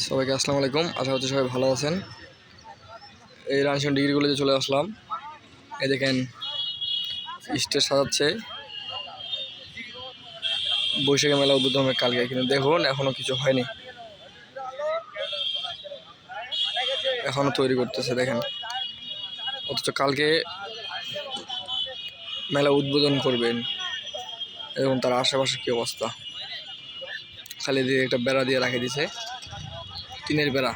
সবাইকে আসসালামু আলাইকুম। আশা করছি সবাই ভালো আছেন। এই রানসন ডিগ্রি কলেজে চলে আসলাম। এই দেখেন, স্টেজ সাজাচ্ছে। বৈশাখী মেলা উদ্বোধন হবে কালকে, কিন্তু দেখুন, এখনও কিছু হয়নি। এখনও তৈরি করতেছে, দেখেন। অথচ কালকে মেলা উদ্বোধন করবেন, এবং তার আশেপাশে কি অবস্থা? খালি দিয়ে একটা বেড়া দিয়ে রাখে দিছে। টিনের বেড়া।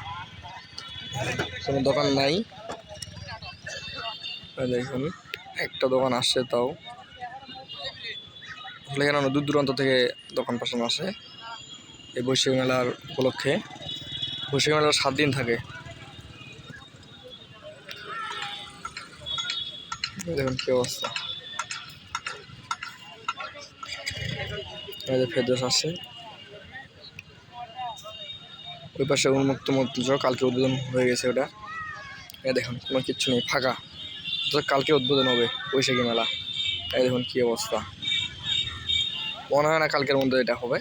কোনো দোকান নাই। দেখুন, একটা দোকান আসছে তাও। এখানে দূর দূরান্ত থেকে দোকান পাশানো আসে এই বৈশাখী মেলার উপলক্ষে। বৈশাখী মেলার সাত দিন থাকে। দেখুন কি অবস্থা। ফেরদোস আছে ওই পাশে উন্মুক্ত মন্ত্র কালকে উদ্বোধন হয়ে গেছে ওটা। এই দেখুন, কোনো কিচ্ছু নেই, ফাঁকা। তো কালকে উদ্বোধন হবে, বৈশাখী মেলা। এই দেখুন কী অবস্থা। মনে হয় না কালকের মধ্যে এটা হবে।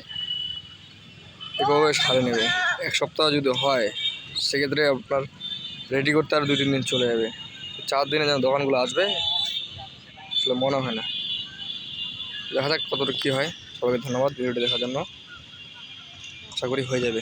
এভাবে সারে নেবে। এক সপ্তাহ যদি হয়, সেক্ষেত্রে আপনার রেডি করতে আর দুই তিন দিন চলে যাবে। চার দিনে যেন দোকানগুলো আসবে, আসলে মনে হয় না। দেখা যাক কতটুকু কী হয়। সবাইকে ধন্যবাদ, ভিডিওটি দেখার জন্য। আশা করি হয়ে যাবে।